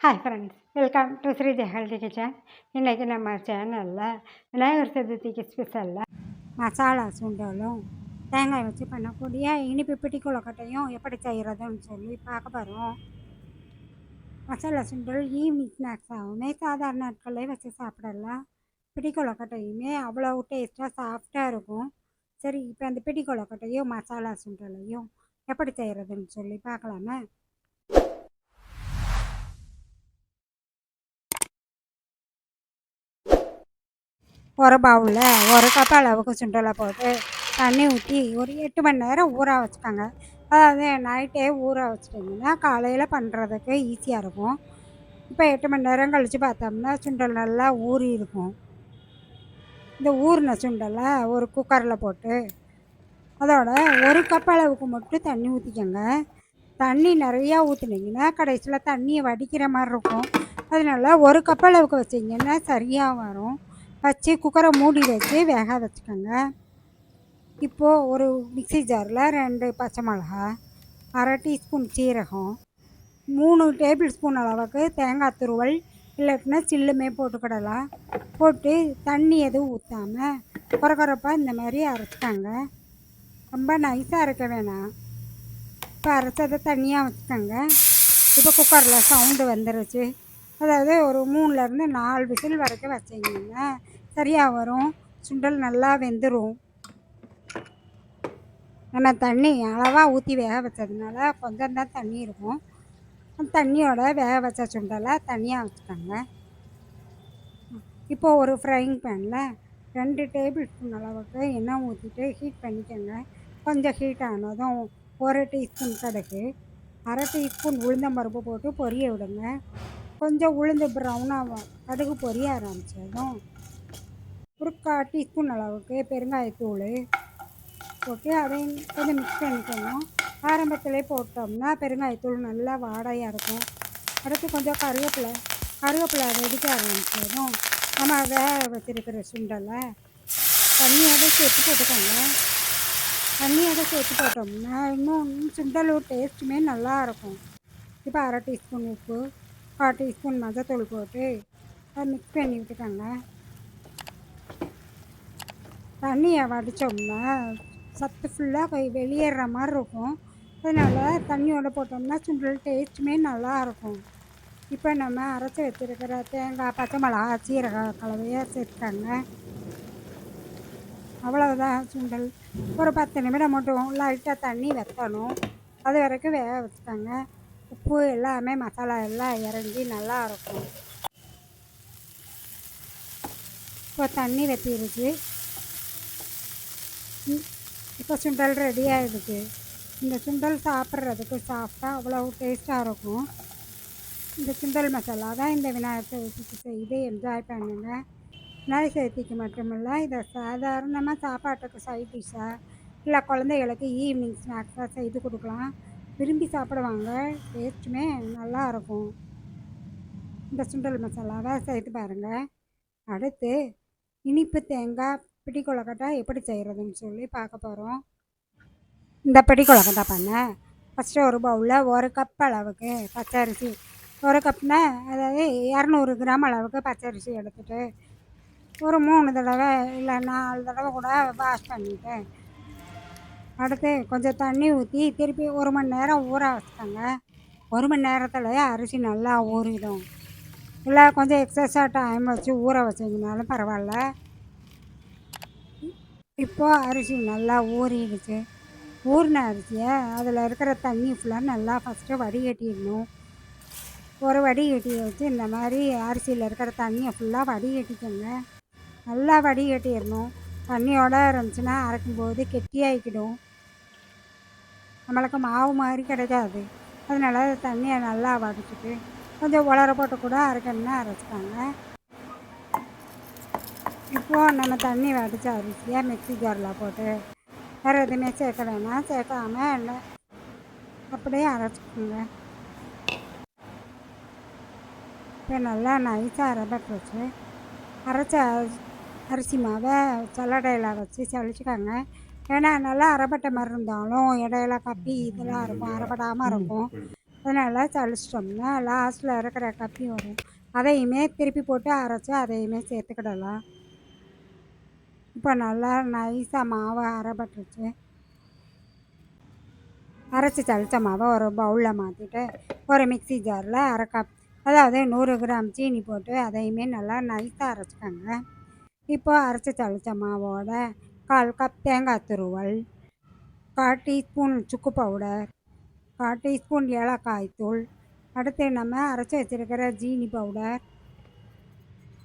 Hi friends welcome to Sri healthy kitchen இன்றைக்கி நம்ம சேனலில் விநாயகர் சதுர்த்திக்கு ஸ்பெஷலில் மசாலா சுண்டலும் தேங்காய் வச்சு பண்ணக்கூடிய இனிப்பு பிடி கொழுக்கட்டையும் எப்படி செய்கிறதுன்னு சொல்லி பார்க்க போகிறோம் மசாலா சுண்டல் ஈவினிங் ஸ்நாக்ஸாகவுமே சாதாரண நாட்களே வச்சு சாப்பிடலாம். பிடி கொழுக்கட்டையுமே அவ்வளோ டேஸ்ட்டாக சாஃப்டாக இருக்கும். சரி இப்போ அந்த பிடி கொழுக்கட்டையும் மசாலா சுண்டலையும் எப்படி செய்கிறதுன்னு சொல்லி பார்க்கலாமே. ஒரு பவுலில் ஒரு கப் அளவுக்கு சுண்டலை போட்டு தண்ணி ஊற்றி ஒரு எட்டு மணி நேரம் ஊற வச்சுக்கோங்க. அதாவது நைட்டே ஊற வச்சிட்டிங்கன்னா காலையில் பண்ணுறதுக்கு ஈஸியாக இருக்கும். இப்போ எட்டு மணி நேரம் கழித்து பார்த்தோம்னா சுண்டல் நல்லா ஊறி இருக்கும். இந்த ஊறின சுண்டலை ஒரு குக்கரில் போட்டு அதோட ஒரு கப் அளவுக்கு மட்டும் தண்ணி ஊற்றிக்கோங்க தண்ணி நிறையா ஊற்றுனீங்கன்னா கடைசியில் தண்ணியை வடிக்கிற மாதிரி இருக்கும். அதனால ஒரு கப் அளவுக்கு வச்சிங்கன்னா சரியாக வரும். வச்சு குக்கரை மூடி வச்சு வேக வச்சுக்கோங்க. இப்போது ஒரு மிக்ஸி ஜாரில் ரெண்டு பச்சை மிளகா அரை டீஸ்பூன் சீரகம் மூணு டேபிள் ஸ்பூன் அளவுக்கு தேங்காய் துருவல் இல்லாட்டினா சில்லுமே போட்டுக்கிடலாம். போட்டு தண்ணி எதுவும் ஊற்றாமல் குறக்குறப்பாக இந்த மாதிரி அரைச்சிக்கோங்க. ரொம்ப நைஸாக அரைக்க வேணாம். இப்போ அரைச்சதை தனியாக வச்சுக்கோங்க. இப்போ குக்கரில் சவுண்டு வந்துருச்சு. அதாவது ஒரு மூணுலேருந்து நாலு விசில் வரைக்கும் வச்சிங்கன்னா சரியாக வரும். சுண்டல் நல்லா வெந்துடும் நம்ம தண்ணி அளவாக ஊற்றி வேக வச்சதுனால கொஞ்சம் தான் தண்ணி இருக்கும். தண்ணியோட வேக வச்ச சுண்டலை தனியாக வச்சுக்கோங்க. இப்போது ஒரு ஃப்ரைங் பேனில் ரெண்டு டேபிள் ஸ்பூன் அளவுக்கு எண்ணெய் ஊற்றிட்டு ஹீட் பண்ணிக்கோங்க. கொஞ்சம் ஹீட் ஆனதும் ஒரு டீஸ்பூன் கடுகு அரை டீஸ்பூன் உளுந்தம்பருப்பு போட்டு பொரிய விடுங்க. கொஞ்சம் உளுந்து ப்ரௌனாக கடுகு பொரிய ஆரம்பித்ததும் ஒரு டீஸ்பூன் அளவுக்கு பெருங்காயத்தூள் போட்டு அதையும் கொஞ்சம் மிக்ஸ் பண்ணிக்கணும். ஆரம்பத்திலே போட்டோம்னா பெருங்காயத்தூள் நல்லா வாடையாக இருக்கும். அடுத்து கொஞ்சம் கருவேப்பிலை கருவேப்பிலை வெடிக்க ஆரம்பிச்சதும் நம்ம அதை வச்சுருக்கிற சுண்டலை தண்ணியோட சேர்த்து போட்டுக்கோங்க. தண்ணியோட சேர்த்து போட்டோம்னா இன்னும் சுண்டலூர் டேஸ்ட்டுமே நல்லா இருக்கும். இப்போ அரை டீஸ்பூன் உப்பு கால் டீஸ்பூன் மஞ்சத்தூள் போட்டு அதை மிக்ஸ் பண்ணி விட்டுக்கோங்க. தண்ணியை வடித்தோம்னா சத்து ஃபுல்லாக வெளியேற மாதிரி இருக்கும். அதனால் தண்ணியோட போட்டோம்னா சுண்டல் டேஸ்ட்டுமே நல்லா இருக்கும். இப்போ நம்ம அரைச்சி வச்சுருக்கிற தேங்காய் பச்சை மிளகா சீரக கலவையை சேர்த்துக்காங்க. அவ்வளோதான் சுண்டல். ஒரு பத்து நிமிடம் மட்டும் லைட்டாக தண்ணி வைக்கணும் அது வரைக்கும் வேக வச்சுக்கோங்க. உப்பு எல்லாமே மசாலா எல்லாம் இறங்கி நல்லா இருக்கும். இப்போ தண்ணி வற்றிருச்சு இப்போ சுண்டல் ரெடி ஆகிடுச்சு இந்த சுண்டல் சாப்பிட்றதுக்கு சாஃப்டாக அவ்வளோ டேஸ்ட்டாக இருக்கும். இந்த சுண்டல் மசாலா தான் இந்த விநாயகர் சதுர்த்திக்கு செய்து என்ஜாய் பண்ணுங்க. விநாயகர் சதுர்த்திக்கு மட்டுமில்லை இதை சாதாரணமாக சாப்பாட்டுக்கு சைட் டிஷ்ஷாக இல்லை குழந்தைகளுக்கு ஈவினிங் ஸ்நாக்ஸாக செய்து கொடுக்கலாம். விரும்பி சாப்பிடுவாங்க. டேஸ்ட்டுமே நல்லா இருக்கும் இந்த சுண்டல் மசாலாவை சேர்த்து பாருங்கள் அடுத்து இனிப்பு தேங்காய் பிடி கொழுக்கட்டை எப்படி செய்கிறதுன்னு சொல்லி பார்க்க போகிறோம் இந்த பிடி கொழுக்கட்டை பண்ண ஃபஸ்ட்டு ஒரு பவுலில் ஒரு கப் அளவுக்கு பச்சரிசி. ஒரு கப்னா அதாவது இரநூறு கிராம் அளவுக்கு பச்சரிசி எடுத்துகிட்டு ஒரு மூணு தடவை இல்லை நாலு தடவை கூட வாஷ் பண்ணிவிட்டு அடுத்து கொஞ்சம் தண்ணி ஊற்றி திருப்பி ஒரு மணி நேரம் ஊற வச்சுக்கோங்க ஒரு மணி நேரத்தில் அரிசி நல்லா ஊறிடும். இல்லை கொஞ்சம் எக்ஸஸாக டைம் வச்சு ஊற வச்சிங்கனாலும் பரவாயில்ல. இப்போது அரிசி நல்லா ஊறிடுச்சு. ஊறின அரிசியை அதில் இருக்கிற தண்ணி ஃபுல்லாக நல்லா ஃபஸ்ட்டு வடிகட்டிடணும். ஒரு வடிகட்டி வச்சு இந்த மாதிரி அரிசியில் இருக்கிற தண்ணியை ஃபுல்லாக வடிகட்டிக்கோங்க. நல்லா வடிகட்டிடணும். தண்ணியோடு இருந்துச்சுன்னா அரைக்கும்போது கெட்டியாகிக்கிடும் நம்மளுக்கு மாவு மாதிரி கிடைக்காது. அதனால தண்ணியை நல்லா வடிச்சிட்டு கொஞ்சம் உலர போட்டு கூட அரைக்கணும்னா அரைச்சிட்டாங்க. இப்போது நம்ம தண்ணி வடித்த அரிசியாக மிக்ஸி ஜாரில் போட்டு வேறு எதுவுமே சேர்க்க வேணாம். சேர்க்காம இல்லை. அப்படியே அரைச்சிக்கோங்க. இப்போ நல்லா நைஸாக அரைபட்டு வச்சு அரைச்ச அரிசி மாவை சல்லடையில் வச்சு சளிச்சுக்கோங்க. ஏன்னா நல்லா அரைப்பட்ட மாதிரி இருந்தாலும் இடையில கப்பி இதெல்லாம் இருக்கும் அரைப்படாமல் இருக்கும். அதனால் சளிச்சிட்டோம்னா லாஸ்ட்டில் இருக்கிற கப்பி வரும். அதையுமே திருப்பி போட்டு அரைச்சி அதையுமே சேர்த்துக்கிடலாம். இப்போ நல்லா நைஸாக மாவை அரைப்பட்டுருச்சு. அரைச்சி சளிச்ச மாவை ஒரு பவுலில் மாற்றிட்டு ஒரு மிக்ஸி ஜாரில் அரை கப் அதாவது நூறு கிராம் சீனி போட்டு அதையுமே நல்லா நைஸாக அரைச்சிக்கோங்க. இப்போது அரைச்சி சளிச்ச மாவோட கால் கப் தேங்காய் துருவல் கால் டீஸ்பூன் சுக்கு பவுடர் கால் டீஸ்பூன் ஏலக்காய் தூள். அடுத்து நம்ம அரைச்சி வச்சுருக்கிற ஜீனி பவுடர்.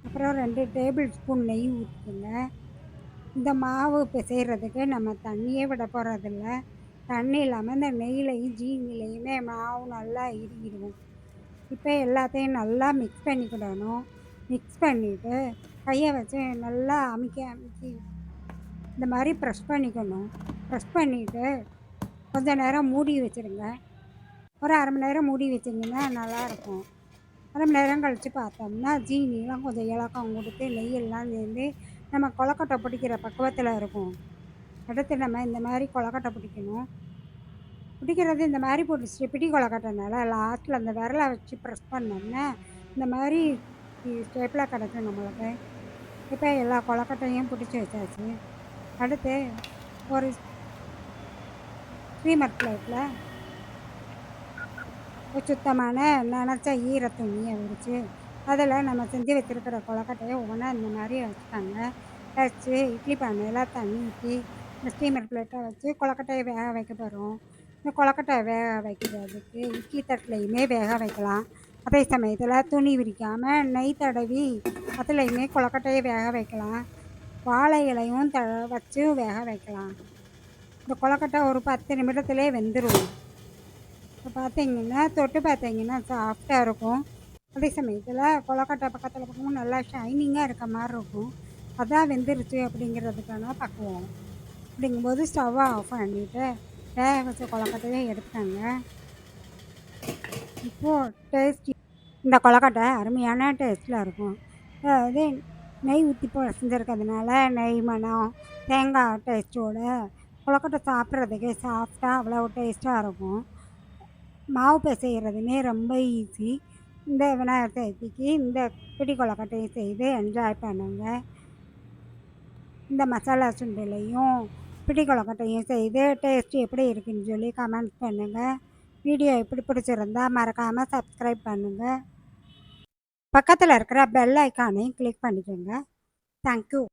அப்புறம் ரெண்டு டேபிள் ஸ்பூன் நெய் ஊற்றுங்க இந்த மாவு பிசைகிறதுக்கு நம்ம தண்ணியே விட போகிறதில்ல தண்ணி இல்லாமல் இந்த நெய்லையும் ஜீனிலையுமே மாவு நல்லா இறுகிடுவோம் இப்போ எல்லாத்தையும் நல்லா மிக்ஸ் பண்ணிக்கிடணும். மிக்ஸ் பண்ணிவிட்டு கையை வச்சு நல்லா அமுக்கி அமுக்கி இந்த மாதிரி ப்ரெஸ் பண்ணிக்கணும். ப்ரெஸ் பண்ணிவிட்டு கொஞ்ச நேரம் மூடி வச்சுருங்க. ஒரு அரை மணி நேரம் மூடி வச்சிங்கன்னா நல்லாயிருக்கும். அரை மணி நேரம் கழித்து பார்த்தோம்னா ஜீனிலாம் கொஞ்சம் இலக்கம் கொடுத்து நெய்யெல்லாம் சேர்ந்து நம்ம கொலக்கட்டை பிடிக்கிற பக்குவத்தில் இருக்கும். அடுத்து நம்ம இந்த மாதிரி கொலக்கட்டை பிடிக்கணும். பிடிக்கிறது இந்த மாதிரி போட்டுச்சு பிடி கொலக்கட்டைனால லாஸ்ட்டில் அந்த விரலை வச்சு ப்ரெஸ் பண்ணோம்னா இந்த மாதிரி ஸ்டேப்பில் கிடக்கும் நம்மளுக்கு. இப்போ எல்லா கொலக்கட்டையும் பிடிச்சி வச்சாச்சு. அடுத்து ஒரு ஸ்ரீமர் பிளேட்டில் ஒரு சுத்தமான நினச்ச ஈர துணியை விரித்து அதில் நம்ம செஞ்சு வச்சுருக்கிற கொலக்கட்டையை ஒவ்வொன்றா இந்த மாதிரி வச்சுட்டாங்க வச்சு இட்லி பானையில் தண்ணி ஊற்றி இந்த ஸ்டீமர் பிளேட்டை வச்சு கொலக்கட்டையை வேக வைக்க போகிறோம் இந்த கொலக்கட்டை வேக வைக்கிறதுக்கு இட்லி தட்டுலையுமே வேக வைக்கலாம். அதே சமயத்தில் துணி விரிக்காமல் நெய் தடவி அதுலேயுமே கொலக்கட்டையை வேக வைக்கலாம். வாழை இலையும் த வச்சு வேக வைக்கலாம். இந்த கொலக்கட்டை ஒரு பத்து நிமிடத்துலேயே வெந்துடும் இப்போ பார்த்தீங்கன்னா தொட்டு பார்த்தீங்கன்னா சாஃப்டாக இருக்கும். அதே சமயத்தில் கொலக்கட்டை பக்கத்தில் பக்கமும் நல்லா ஷைனிங்காக இருக்க மாதிரி இருக்கும். அதான் வெந்துருச்சு அப்படிங்கிறதுக்கான பக்குவம். அப்படிங்கும்போது ஸ்டவ்வை ஆஃப் பண்ணிவிட்டு வேக வச்ச கொலக்கட்டையை எடுத்துட்டாங்க இப்போது டேஸ்ட் இந்த கொலக்கட்டை அருமையான டேஸ்ட்டில் இருக்கும். அதாவது நெய் ஊற்றி பிசைஞ்சிருக்கிறதுனால நெய் மணம் தேங்காய் டேஸ்ட்டோட கொழக்கட்டை சாப்பிட்றதுக்கு சாஃப்டாக அவ்வளோ டேஸ்ட்டாக இருக்கும். மாவு பிசைகிறதுமே ரொம்ப ஈஸி இந்த விநாயகர் சதுர்த்திக்கு இந்த பிடி கொழக்கட்டையும் செய்து என்ஜாய் பண்ணுங்கள் இந்த மசாலா சுண்டலையும் பிடி கொலக்கட்டையும் செய்து டேஸ்ட் எப்படி இருக்குன்னு சொல்லி கமெண்ட் பண்ணுங்கள் வீடியோ எப்படி பிடிச்சிருந்தா மறக்காமல் சப்ஸ்கிரைப் பண்ணுங்கள் பக்கத்தில் இருக்கிற பெல் ஐக்கானையும் கிளிக் பண்ணிக்கோங்க. தேங்க்யூ